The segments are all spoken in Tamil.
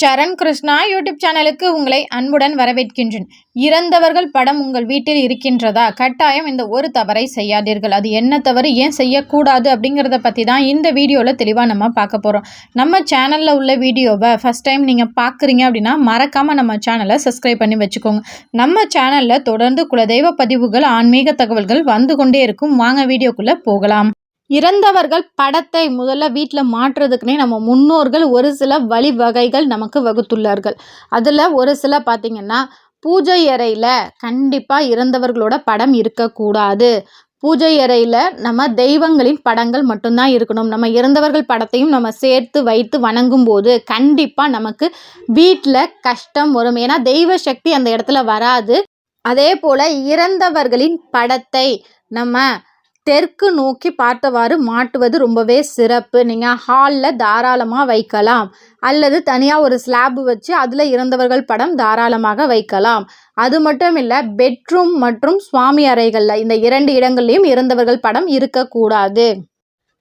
சரண் கிருஷ்ணா யூடியூப் சேனலுக்கு உங்களை அன்புடன் வரவேற்கின்றேன். இறந்தவர்கள் படம் உங்கள் வீட்டில் இருக்கின்றதா? கட்டாயம் இந்த ஒரு தவறை செய்யாதீர்கள். அது என்ன தவறு? ஏன் செய்யக்கூடாது? அப்படிங்கிறத பற்றி தான் இந்த வீடியோவில் தெளிவாக நம்ம பார்க்க போகிறோம் நம்ம சேனலில் உள்ள வீடியோவை ஃபஸ்ட் டைம் நீங்கள் பார்க்குறீங்க அப்படின்னா மறக்காமல் நம்ம சேனலை சப்ஸ்கிரைப் பண்ணி வச்சுக்கோங்க. நம்ம சேனலில் தொடர்ந்து குலதெய்வ பதிவுகள் ஆன்மீக தகவல்கள் வந்து கொண்டே இருக்கும். வாங்க வீடியோக்குள்ளே போகலாம். இறந்தவர்கள் படத்தை முதல்ல வீட்டில் மாற்றுறதுக்குனே நம்ம முன்னோர்கள் ஒரு சில வழிவகைகள் நமக்கு வகுத்துள்ளார்கள். அதில் ஒரு சில பார்த்திங்கன்னா பூஜை அறையில் கண்டிப்பாக இறந்தவர்களோட படம் இருக்கக்கூடாது. பூஜை அறையில் நம்ம தெய்வங்களின் படங்கள் மட்டும்தான் இருக்கணும். நம்ம இறந்தவர்கள் படத்தையும் நம்ம சேர்த்து வைத்து வணங்கும் போது கண்டிப்பாக நமக்கு வீட்டில் கஷ்டம் வரும். ஏன்னா தெய்வ சக்தி அந்த இடத்துல வராது. அதே போல் இறந்தவர்களின் படத்தை நம்ம தெற்கு நோக்கி பார்த்தவாறு மாட்டுவது ரொம்பவே சிறப்பு. நீங்கள் ஹாலில் தாராளமாக வைக்கலாம். அல்லது தனியாக ஒரு ஸ்லாப் வச்சு அதில் இறந்தவர்கள் படம் தாராளமாக வைக்கலாம். அது மட்டும் இல்லை பெட்ரூம் மற்றும் சுவாமி அறைகளில் இந்த இரண்டு இடங்கள்லையும் இறந்தவர்கள் படம் இருக்கக்கூடாது.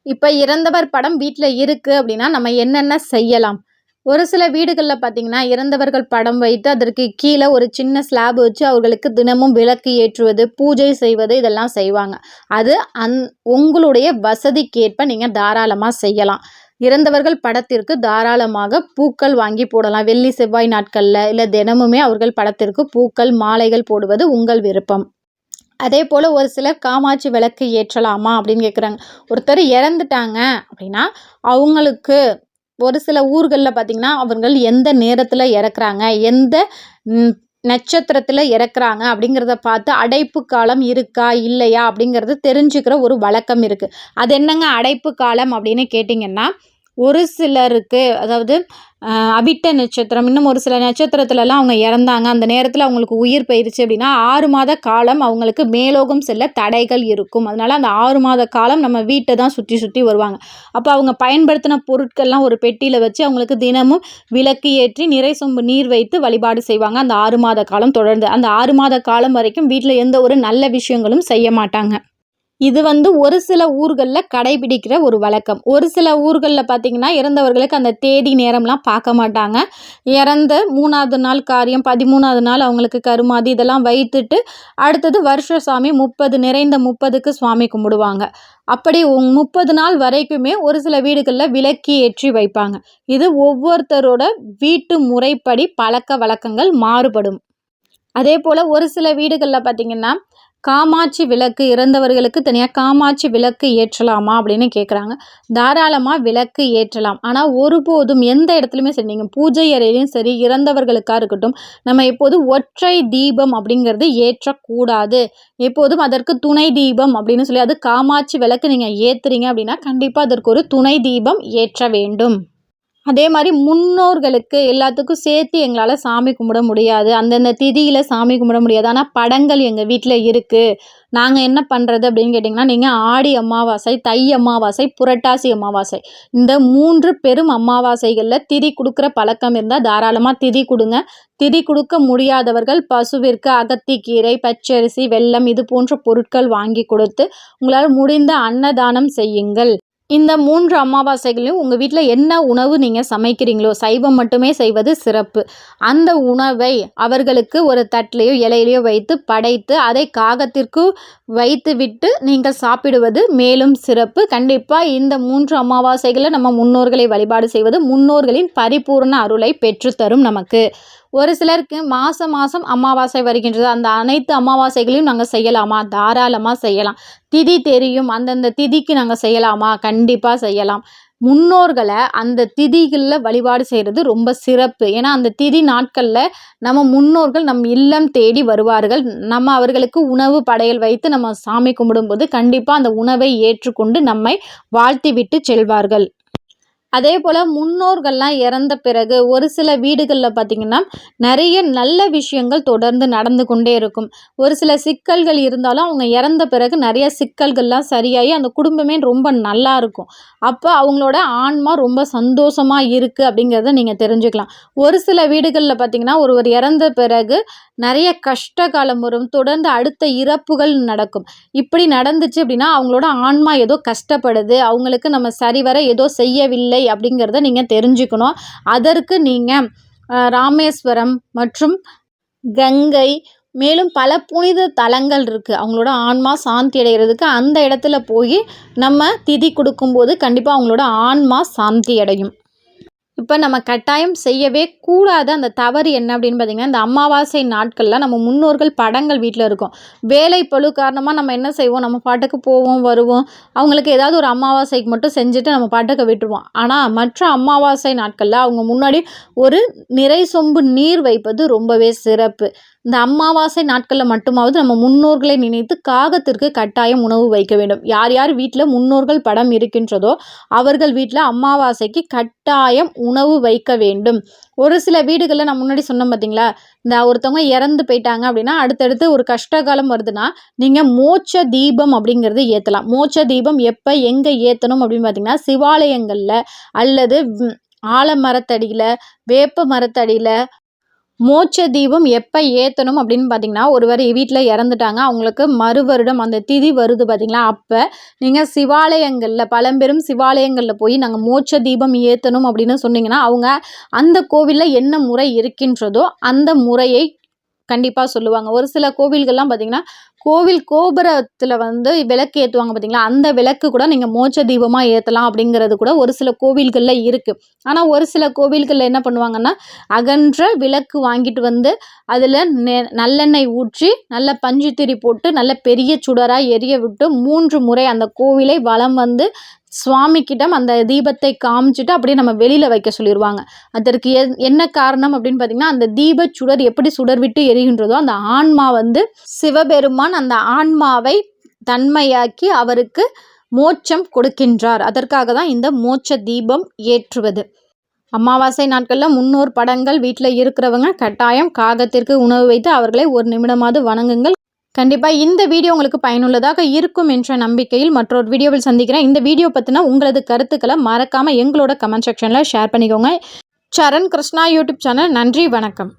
இப்போ இறந்தவர் படம் வீட்டில் இருக்குது அப்படின்னா நம்ம என்னென்ன செய்யலாம்? ஒரு சில வீடுகளில் பார்த்தீங்கன்னா இறந்தவர்கள் படம் வைத்து அதற்கு கீழே ஒரு சின்ன ஸ்லாப் வச்சு அவர்களுக்கு தினமும் விளக்கு ஏற்றுவது பூஜை செய்வது இதெல்லாம் செய்வாங்க. அது அந் உங்களுடைய வசதிக்கேற்ப நீங்கள் தாராளமாக செய்யலாம். இறந்தவர்கள் படத்திற்கு தாராளமாக பூக்கள் வாங்கி போடலாம். வெள்ளி செவ்வாய் நாட்களில் இல்லை தினமுமே அவர்கள் படத்திற்கு பூக்கள் மாலைகள் போடுவது உங்கள் விருப்பம். அதே போல் ஒரு சிலர் காமாட்சி விளக்கு ஏற்றலாமா அப்படின்னு கேட்குறாங்க ஒருத்தர் இறந்துட்டாங்க அப்படின்னா அவங்களுக்கு ஒரு சில ஊர்களில் பார்த்திங்கன்னா அவர்கள் எந்த நேரத்தில் இறக்குறாங்க எந்த நட்சத்திரத்தில் இறக்குறாங்க அப்படிங்கிறத பார்த்து அடைப்பு காலம் இருக்கா இல்லையா அப்படிங்கிறது தெரிஞ்சுக்கிற ஒரு வழக்கம் இருக்குது அது என்னங்க அடைப்பு காலம் அப்படின்னு கேட்டிங்கன்னா ஒரு சிலருக்கு அதாவது அவிட்ட நட்சத்திரம் இன்னும் ஒரு சில நட்சத்திரத்துலலாம் அவங்க இறந்தாங்க. அந்த நேரத்தில் அவங்களுக்கு உயிர் போயிடுச்சு அப்படின்னா ஆறு மாத காலம் அவங்களுக்கு மேலோகம் செல்ல தடைகள் இருக்கும். அதனால் அந்த ஆறு மாத காலம் நம்ம வீட்டை தான் சுற்றி சுற்றி வருவாங்க. அப்போ அவங்க பயன்படுத்தின பொருட்கள்லாம் ஒரு பெட்டியில் வச்சு அவங்களுக்கு தினமும் விளக்கு ஏற்றி நிறை சொம்பு நீர் வைத்து வழிபாடு செய்வாங்க. அந்த ஆறு மாத காலம் தொடர்ந்து. அந்த ஆறு மாத காலம் வரைக்கும் வீட்டில் எந்த ஒரு நல்ல விஷயங்களும் செய்ய மாட்டாங்க. இது வந்து ஒரு சில ஊர்களில் கடைபிடிக்கிற ஒரு வழக்கம். ஒரு சில ஊர்களில் பார்த்திங்கன்னா இறந்தவர்களுக்கு அந்த தேதி நேரம்லாம் பார்க்க மாட்டாங்க. இறந்த மூணாவது நாள் காரியம் பதிமூணாவது நாள் அவங்களுக்கு கருமாதி இதெல்லாம் வைத்துட்டு அடுத்தது வருஷ சாமி முப்பது நிறைந்த முப்பதுக்கு சுவாமி கும்பிடுவாங்க. அப்படி முப்பது நாள் வரைக்குமே ஒரு சில வீடுகளில் விளக்கி ஏற்றி வைப்பாங்க. இது ஒவ்வொருத்தரோட வீட்டு முறைப்படி பழக்க வழக்கங்கள் மாறுபடும். அதே போல் ஒரு சில வீடுகளில் பார்த்திங்கன்னா காமாட்சி விளக்கு இறந்தவர்களுக்கு தனியாக காமாட்சி விளக்கு ஏற்றலாமா அப்படின்னு கேட்குறாங்க தாராளமாக விளக்கு ஏற்றலாம். ஆனால் ஒருபோதும் எந்த இடத்துலையுமே சரி நீங்கள் பூஜை அறையிலையும் சரி இறந்தவர்களுக்காக இருக்கட்டும் நம்ம எப்போதும் ஒற்றை தீபம் அப்படிங்கிறது ஏற்றக்கூடாது. எப்போதும் அதற்கு துணை தீபம் அப்படின்னு சொல்லி அது காமாட்சி விளக்கு நீங்கள் ஏற்றுறீங்க அப்படின்னா கண்டிப்பாக அதற்கு ஒரு துணை தீபம் ஏற்ற வேண்டும். அதே மாதிரி முன்னோர்களுக்கு எல்லாத்துக்கும் சேர்த்து எங்களால் சாமி கும்பிட முடியாது. அந்தந்த திதியில் சாமி கும்பிட முடியாது. ஆனால் படங்கள் எங்கள் வீட்டில் இருக்குது நாங்கள் என்ன பண்ணுறது அப்படின்னு கேட்டிங்கன்னா நீங்கள் ஆடி அமாவாசை தை அமாவாசை புரட்டாசி அமாவாசை. இந்த மூன்று பெரும் அமாவாசைகளில் திதி கொடுக்குற பழக்கம் இருந்தால் தாராளமாக திதி கொடுங்க. திதி கொடுக்க முடியாதவர்கள் பசுவிற்கு அகத்திக்கீரை பச்சரிசி வெல்லம் இது போன்ற பொருட்கள் வாங்கி கொடுத்து உங்களால் முடிந்த அன்னதானம் செய்யுங்கள். இந்த மூன்று அமாவாசைகளையும் உங்கள் வீட்டில் என்ன உணவு நீங்கள் சமைக்கிறீங்களோ சைவம் மட்டுமே செய்வது சிறப்பு. அந்த உணவை அவர்களுக்கு ஒரு தட்டிலையோ இலையிலையோ வைத்து படைத்து அதை காகத்திற்கு வைத்து விட்டு நீங்கள் சாப்பிடுவது மேலும் சிறப்பு. கண்டிப்பாக இந்த மூன்று அமாவாசைகளை நம்ம முன்னோர்களை வழிபாடு செய்வது முன்னோர்களின் பரிபூர்ண அருளை பெற்றுத்தரும் நமக்கு. ஒரு சிலருக்கு மாதம் மாதம் அமாவாசை வருகின்றது. அந்த அனைத்து அமாவாசைகளையும் நாங்கள் செய்யலாமா? தாராளமாக செய்யலாம். திதி தெரியும். அந்தந்த திதிக்கு நாங்கள் செய்யலாமா? கண்டிப்பாக செய்யலாம். முன்னோர்களை அந்த திதிகளில் வழிபாடு செய்கிறது ரொம்ப சிறப்பு. ஏன்னா அந்த திதி நாட்களில் நம்ம முன்னோர்கள் நம் இல்லம் தேடி வருவார்கள். நம்ம அவர்களுக்கு உணவு படையல் வைத்து நம்ம சாமி கும்பிடும்போது கண்டிப்பாக அந்த உணவை ஏற்றுக்கொண்டு நம்மை வாழ்த்தி விட்டு செல்வார்கள். அதே போல் முன்னோர்கள்லாம் இறந்த பிறகு ஒரு சில வீடுகளில் பார்த்திங்கன்னா நிறைய நல்ல விஷயங்கள் தொடர்ந்து நடந்து கொண்டே இருக்கும். ஒரு சில சிக்கல்கள் இருந்தாலும் அவங்க இறந்த பிறகு நிறைய சிக்கல்கள்லாம் சரியாகி அந்த குடும்பமே ரொம்ப நல்லா இருக்கும். அப்போ அவங்களோட ஆன்மா ரொம்ப சந்தோஷமாக இருக்குது அப்படிங்கிறத நீங்கள் தெரிஞ்சுக்கலாம். ஒரு சில வீடுகளில் பார்த்திங்கன்னா ஒருவர் இறந்த பிறகு நிறைய கஷ்ட காலம் வரும். தொடர்ந்து அடுத்த இறப்புகள் நடக்கும். இப்படி நடந்துச்சு அப்படின்னா அவங்களோட ஆன்மா ஏதோ கஷ்டப்படுது. அவங்களுக்கு நம்ம சரிவர ஏதோ செய்யவில்லை அப்படிங்கிறத நீங்கள் தெரிஞ்சுக்கணும். அதற்கு நீங்கள் ராமேஸ்வரம் மற்றும் கங்கை மேலும் பல புனித தலங்கள் இருக்குது அவங்களோட ஆன்மா சாந்தி அடைகிறதுக்கு அந்த இடத்துல போய் நம்ம திதி கொடுக்கும்போது கண்டிப்பாக அவங்களோட ஆன்மா சாந்தி அடையும். இப்போ நம்ம கட்டாயம் செய்யவே கூடாத அந்த தவறு என்ன அப்படின்னு பார்த்தீங்கன்னா இந்த அமாவாசை நாட்களில் நம்ம முன்னோர்கள் படங்கள் வீட்டில் இருக்கும். வேலை பழு காரணமாக நம்ம என்ன செய்வோம்? நம்ம பாட்டுக்கு போவோம் வருவோம். அவங்களுக்கு ஏதாவது ஒரு அமாவாசைக்கு மட்டும் செஞ்சுட்டு நம்ம பாட்டுக்கு விட்டுருவோம். ஆனால் மற்ற அமாவாசை நாட்களில் அவங்க முன்னாடி ஒரு நிறை சொம்பு நீர் வைப்பது ரொம்பவே சிறப்பு. இந்த அமாவாசை நாட்களில் மட்டுமாவது நம்ம முன்னோர்களை நினைத்து காகத்திற்கு கட்டாயம் உணவு வைக்க வேண்டும். யார் யார் வீட்டில் முன்னோர்கள் படம் இருக்கின்றதோ அவர்கள் வீட்டில் அமாவாசைக்கு கட்டாயம் உணவு வைக்க வேண்டும். ஒரு சில வீடுகளில் நான் முன்னாடி சொன்னேன் பார்த்தீங்களா இந்த ஒருத்தவங்க இறந்து போயிட்டாங்க அப்படின்னா அடுத்தடுத்து ஒரு கஷ்டகாலம் வருதுன்னா நீங்கள் மோட்ச தீபம் அப்படிங்கிறது ஏற்றலாம் மோட்ச தீபம் எப்போ எங்கே ஏற்றணும் அப்படின்னு பார்த்தீங்கன்னா சிவாலயங்களில் அல்லது ஆலமரத்தடியில் வேப்ப மரத்தடியில் மோட்ச தீபம் எப்போ ஏற்றணும் அப்படின்னு பார்த்தீங்கன்னா ஒருவர் வீட்டில் இறந்துட்டாங்க அவங்களுக்கு மறு வருடம் அந்த திதி வருது பார்த்தீங்களா அப்போ நீங்கள் சிவாலயங்களில் பழம்பெரும் சிவாலயங்களில் போய் நாங்கள் மோட்ச தீபம் ஏற்றணும் அப்படின்னு சொன்னீங்கன்னா அவங்க அந்த கோவிலில் என்ன முறை இருக்கின்றதோ அந்த முறையை கண்டிப்பாக சொல்லுவாங்க. ஒரு சில கோவில்கள்லாம் பார்த்திங்கன்னா கோவில் கோபுரத்தில் வந்து விளக்கு ஏற்றுவாங்க பார்த்தீங்களா அந்த விளக்கு கூட நீங்கள் மோட்ச தீபமாக ஏற்றலாம் அப்படிங்கிறது கூட ஒரு சில கோவில்களில் இருக்குது ஆனால் ஒரு சில கோவில்களில் என்ன பண்ணுவாங்கன்னா அகன்ற விளக்கு வாங்கிட்டு வந்து அதில் நெ நல்லெண்ணெய் ஊற்றி நல்ல பஞ்சு போட்டு நல்ல பெரிய சுடராக எரிய விட்டு மூன்று முறை அந்த கோவிலை வளம் வந்து சுவாமிக்கிடம் அந்த தீபத்தை காமிச்சிட்டு அப்படியே நம்ம வெளியில் வைக்க சொல்லிடுவாங்க அதற்கு எ என்ன காரணம் அப்படின்னு பார்த்தீங்கன்னா அந்த தீப சுடர் எப்படி சுடர் விட்டு எரிகின்றதோ அந்த ஆன்மா வந்து சிவபெருமான் அந்த ஆன்மாவை தன்மையாக்கி அவருக்கு மோட்சம் கொடுக்கின்றார். அதற்காக தான் இந்த மோட்ச தீபம் ஏற்றுவது. அமாவாசை நாட்களில் முன்னோர் படங்கள் வீட்டில் இருக்கிறவங்க கட்டாயம் காகத்திற்கு உணவு வைத்து அவர்களை ஒரு நிமிடமாவது வணங்குங்கள். கண்டிப்பாக இந்த வீடியோ உங்களுக்கு பயனுள்ளதாக இருக்கும் என்ற நம்பிக்கையில் மற்றொரு வீடியோவில் சந்திக்கிறேன். இந்த வீடியோ பற்றின உங்களது கருத்துக்களை மறக்காமல் எங்களோட கமெண்ட் செக்ஷனில் ஷேர் பண்ணிக்கோங்க. சரண் கிருஷ்ணா யூடியூப் சேனல் நன்றி வணக்கம்.